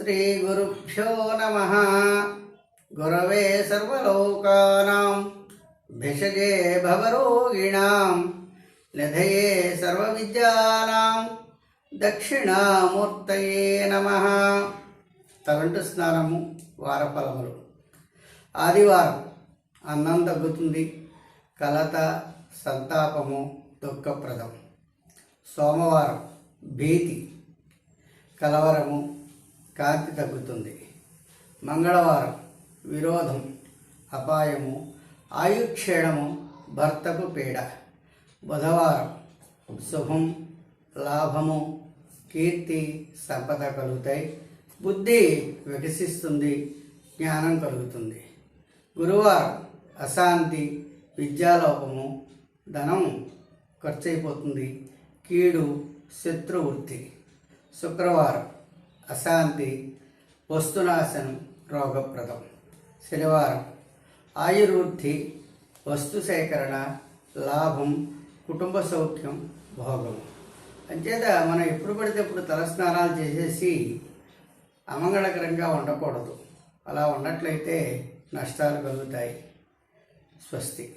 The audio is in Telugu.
శ్రీగురుభ్యో నమ గురవే సర్వలోకానాం భిషజే భవరోగిణాం నిధయే సర్వవిద్యానాం దక్షిణామూర్తయే నమ తలంటు స్నానము వారఫలములు. ఆదివారం అన్నం తగ్గుతుంది కలత సంతాపము దుఃఖప్రదం. సోమవారం భీతి కలవరము కాంతి తగ్గుతుంది. మంగళవారం విరోధం అపాయము ఆయుక్షేణము భర్తకు పీడ. బుధవారం శుభం లాభము కీర్తి సంపద కలుగుతాయి. బుద్ధి వికసిస్తుంది జ్ఞానం కలుగుతుంది. గురువారం అశాంతి విద్యాలోపము ధనం ఖర్చు అయిపోతుంది కీడు శత్రువృత్తి. శుక్రవారం అశాంతి వస్తునాశనం రోగప్రదం. శనివారం ఆయుర్వృద్ధి వస్తు సేకరణ లాభం కుటుంబ సౌఖ్యం భోగం. అంచేత మనం ఎప్పుడు పడితే ఇప్పుడు తలస్నానాలు చేసేసి అమంగళకరంగా ఉండకూడదు. అలా ఉన్నట్లయితే నష్టాలు కలుగుతాయి. స్వస్తి.